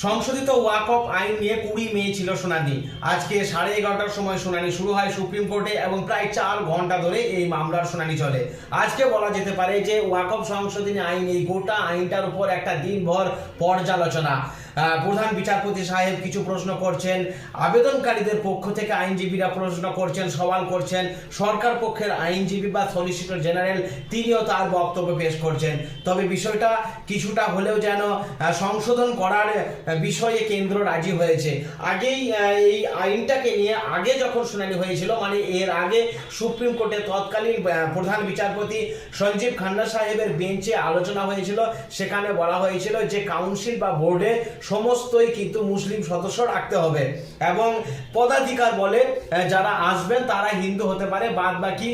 সংশোধিত walk of আইন নিয়ে কুড়ি মে ছিল শুনানি। আজকে সাড়ে এগারোটার সময় শুনানি শুরু হয় সুপ্রিম কোর্টে এবং প্রায় চার ঘণ্টা ধরে এই মামলার শুনানি চলে। আজকে বলা যেতে পারে যে ওয়াক অফ সংশোধনী আইন এই গোটা আইনটার উপর একটা দিনভর পর্যালোচনা। প্রধান বিচারপতি সাহেব কিছু প্রশ্ন করছেন। আবেদনকারীদের পক্ষ থেকে আইনজীবীরা প্রশ্ন করছেন, সওয়াল করছেন। সরকার পক্ষের আইনজীবী বা সলিসিটর জেনারেল তিনিও তার বক্তব্য পেশ করছেন। তবে বিষয়টা কিছুটা হলেও যেন সংশোধন করার বিষয়ে কেন্দ্র রাজি হয়েছে। আগেই এই আইনটাকে নিয়ে আগে যখন শুনানি হয়েছিল মানে এর আগে সুপ্রিম কোর্টের তৎকালীন প্রধান বিচারপতি সঞ্জীব খান্না সাহেবের বেঞ্চে আলোচনা হয়েছিল। সেখানে বলা হয়েছিল যে কাউন্সিল বা বোর্ডে সমস্তই কিন্তু মুসলিম সদস্য রাখতে হবে। এবং পদাধিকার বলে যারা আসবেন তারা হিন্দু হতে পারে বাদ বাকি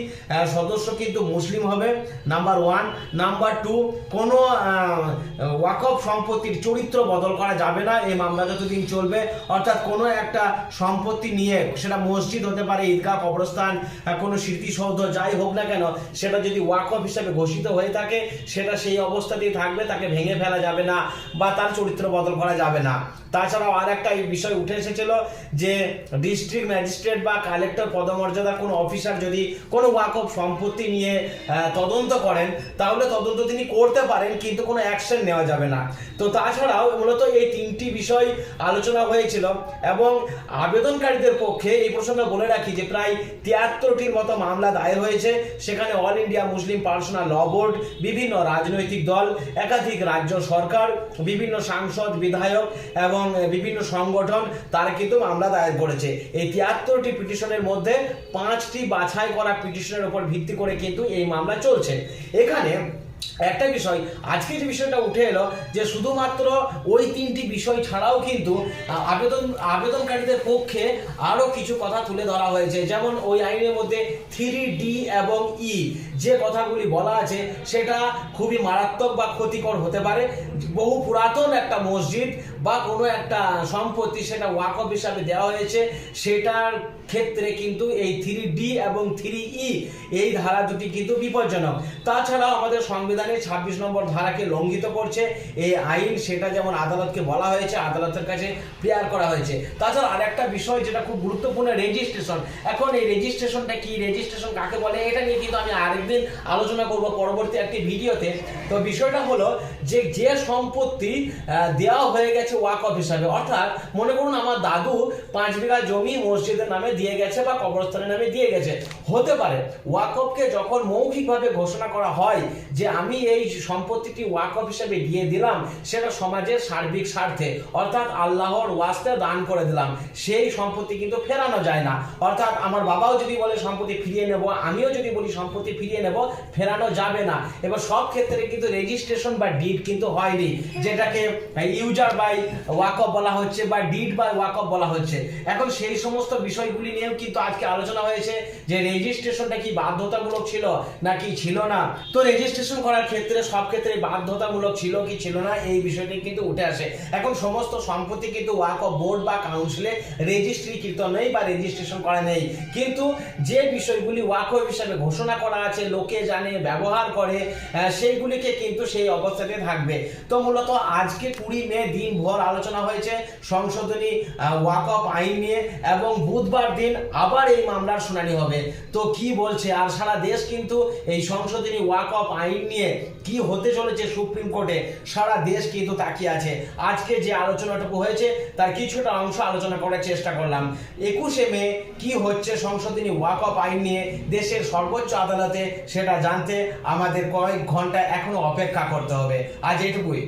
সদস্য কিন্তু মুসলিম হবে। নাম্বার ওয়ান নাম্বার টু কোনো ওয়াকফ সম্পত্তির চরিত্র বদল করা যাবে না, এই মামলা যতদিন চলবে। অর্থাৎ কোনো একটা সম্পত্তি নিয়ে, সেটা মসজিদ হতে পারে, ঈদগাহ, কবরস্থান কোনো স্মৃতিসৌধ, যাই হোক না কেন, সেটা যদি ওয়াকফ হিসাবে ঘোষিত হয়ে থাকে, সেটা সেই অবস্থাতেই থাকবে, তাকে ভেঙে ফেলা যাবে না, বা তার চরিত্র বদল করা যাবে না। তাছাড়াও আর একটা এই বিষয় উঠে এসেছিল যে ডিস্ট্রিক্ট ম্যাজিস্ট্রেট বা কালেক্টর পদমর্যাদার কোনো অফিসার যদি কোনো ওয়াকফ সম্পত্তি নিয়ে তদন্ত করেন, তাহলে তদন্ত তিনি করতে পারেন, কিন্তু কোনো অ্যাকশন নেওয়া যাবে না। তো তাছাড়াও মূলত এই তিনটি বিষয় আলোচনা হয়েছিল এবং আবেদনকারীদের পক্ষে এই প্রসঙ্গে বলে রাখি যে প্রায় তিয়াত্তরটির মতো মামলা দায়ের হয়েছে। সেখানে all India Muslim personal law board বিভিন্ন রাজনৈতিক দল, একাধিক রাজ্য সরকার, বিভিন্ন সাংসদ, বিধায়ক এবং বিভিন্ন সংগঠন তারা কিন্তু মামলা দায়ের করেছে। এই তিয়াত্তরটি পিটিশনের মধ্যে পাঁচটি বাছাই করা পিটিশনের উপর ভিত্তি করে কিন্তু এই মামলা চলছে। এখানে একটা বিষয়, আজকে যে বিষয়টা উঠে এলো যে শুধুমাত্র ওই তিনটি বিষয় ছাড়াও কিন্তু আবেদন, আবেদনকারীদের পক্ষে আরও কিছু কথা তুলে ধরা হয়েছে। যেমন ওই আইনের মধ্যে থ্রি ডি এবং ই যে কথাগুলি বলা আছে, সেটা খুবই মারাত্মক বা ক্ষতিকর হতে পারে। বহু পুরাতন একটা মসজিদ বা কোনো একটা সম্পত্তি সেটা ওয়াকফ হিসাবে দেওয়া হয়েছে, সেটার ক্ষেত্রে কিন্তু এই থ্রি ডি এবং থ্রি ই, এই ধারা দুটি কিন্তু বিপজ্জনক। তাছাড়াও আমাদের সংবিধানের ছাব্বিশ নম্বর ধারাকে লঙ্ঘিত করছে। এই আইন, সেটা যেমন আদালতকে বলা হয়েছে, আদালতের কাছে প্রেয়ার করা হয়েছে। তাছাড়া আরেকটা বিষয় যেটা খুব গুরুত্বপূর্ণ রেজিস্ট্রেশন এখন এই রেজিস্ট্রেশনটা কি? রেজিস্ট্রেশন কাকে বলে? এটা নিয়ে কিন্তু আমি আরেকদিন আলোচনা করব পরবর্তী একটি ভিডিওতে। তো বিষয়টা হলো যে যে সম্পত্তি দেওয়া হয়ে গেছে ওয়াকফ হিসাবে। অর্থাৎ, মনে করুন আমার দাদু পাঁচ বিঘা জমি মসজিদের নামে দিয়ে গেছে বা কবরস্থানের নামে দিয়ে গেছে। হতে পারে ওয়াকফকে যখন মৌখিকভাবে ঘোষণা করা হয় যে আমি এই সম্পত্তিটি ওয়াকফ হিসাবে দিয়ে দিলাম, সেটা সমাজের সার্বিক স্বার্থে। অর্থাৎ আল্লাহর ওয়াস্তে দান করে দিলাম। সেই সম্পত্তি কিন্তু ফেরানো যায় না। অর্থাৎ আমার বাবাও যদি বলে সম্পত্তি ফিরিয়ে নেব, আমিও যদি বলি সম্পত্তি ফিরিয়ে নেব, ফেরানো যাবে না। এবার সব ক্ষেত্রে কিন্তু রেজিস্ট্রেশন বা ডিড কিন্তু হয়নি, যেটাকে ইউজার বাই ওয়াকফ বলা হচ্ছে বা ডিড বাই ওয়াকফ বলা হচ্ছে। এখন সেই সমস্ত বিষয়গুলি নিয়েও কিন্তু আজকে আলোচনা হয়েছে যে রেজিস্ট্রেশনটা কি বাধ্যতামূলক ছিল নাকি ছিল না। তো রেজিস্ট্রেশন করার ক্ষেত্রে, সব ক্ষেত্রে বাধ্যতামূলক ছিল কি ছিল না, এই বিষয়টি কিন্তু উঠে আসে। এখন সমস্ত সম্পত্তি কিন্তু ওয়াকফ বোর্ড বা কাউন্সিলে রেজিস্ট্রিকৃত নেই বা রেজিস্ট্রেশন করা নেই। কিন্তু যে বিষয়গুলি ওয়াকফ হিসাবে ঘোষণা করা আছে, লোকে জানে, ব্যবহার করে সেইগুলিকে কিন্তু সেই অবস্থাতে থাকবে। তো মূলত আজকে কুড়ি মে দিন ভর আলোচনা হয়েছে সংশোধনী ওয়াকফ আইন নিয়ে এবং বুধবার দিন আবার এই মামলার শুনানি হবে। তো কি বলছে? আর সারা দেশ কিন্তু এই সংশোধনী ওয়াকফ আইন নিয়ে কি হতে চলেছে সুপ্রিম কোর্টে, সারা দেশ কিন্তু তাকিয়ে আছে। আজকে যে আলোচনাটুকু হয়েছে, তার কিছুটা অংশ আলোচনা করার চেষ্টা করলাম। একুশে মে কি হচ্ছে সংশোধনী ওয়াকফ আইন নিয়ে দেশের সর্বোচ্চ আদালতে সেটা জানতে আমাদের কয়েক ঘণ্টা এখনও অপেক্ষা করতে হবে। આ જેટબુએ